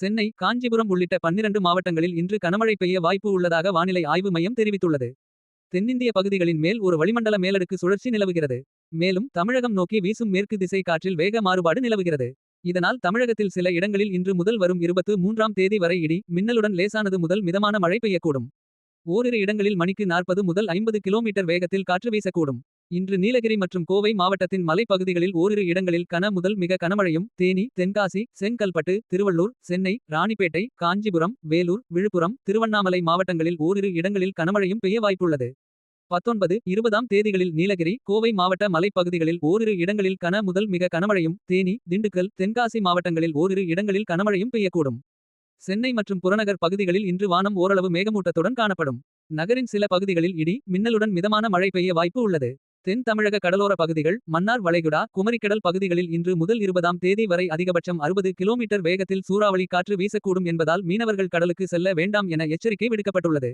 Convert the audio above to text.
சென்னை காஞ்சிபுரம் உள்ளிட்ட பன்னிரண்டு மாவட்டங்களில் இன்று கனமழை பெய்ய வாய்ப்பு உள்ளதாக வானிலை ஆய்வு மையம் தெரிவித்துள்ளது. தென்னிந்திய பகுதிகளின் மேல் ஒரு வளிமண்டல மேலடுக்கு சுழற்சி நிலவுகிறது. மேலும் தமிழகம் நோக்கி வீசும் மேற்கு திசை காற்றில் வேக மாறுபாடு நிலவுகிறது. இதனால் தமிழகத்தில் சில இடங்களில் இன்று முதல் வரும் இருபத்து மூன்றாம் தேதி வரை இடி. மின்னலுடன் லேசானது முதல் மிதமான மழை பெய்யக்கூடும். ஓரிரு இடங்களில் மணிக்கு நாற்பது முதல் ஐம்பது கிலோமீட்டர் வேகத்தில் காற்று வீசக்கூடும். இன்று நீலகிரி மற்றும் கோவை மாவட்டத்தின் மலைப்பகுதிகளில் ஓரிரு இடங்களில் கன முதல் மிக கனமழையும். தேனி தென்காசி செங்கல்பட்டு திருவள்ளூர் சென்னை ராணிப்பேட்டை காஞ்சிபுரம் வேலூர் விழுப்புரம் திருவண்ணாமலை மாவட்டங்களில் ஓரிரு இடங்களில் கனமழையும் பெய்ய வாய்ப்புள்ளது. பத்தொன்பது இருபதாம் தேதிகளில் நீலகிரி கோவை மாவட்ட மலைப்பகுதிகளில் ஓரிரு இடங்களில் கன முதல் மிக கனமழையும். தேனி திண்டுக்கல் தென்காசி மாவட்டங்களில் ஓரிரு இடங்களில் கனமழையும் பெய்யக்கூடும். சென்னை மற்றும் புறநகர் பகுதிகளில் இன்று வானம் ஓரளவு மேகமூட்டத்துடன் காணப்படும். நகரின் சில பகுதிகளில் இடி மின்னலுடன் மிதமான மழை பெய்ய வாய்ப்பு உள்ளது. தென் தமிழக கடலோர பகுதிகள் மன்னார் வளைகுடா குமரிக்கடல் பகுதிகளில் இன்று முதல் இருபதாம் தேதி வரை அதிகபட்சம் அறுபது கிலோமீட்டர் வேகத்தில் சூறாவளி காற்று வீசக்கூடும் என்பதால் மீனவர்கள் கடலுக்கு செல்ல வேண்டாம் என எச்சரிக்கை விடுக்கப்பட்டுள்ளது.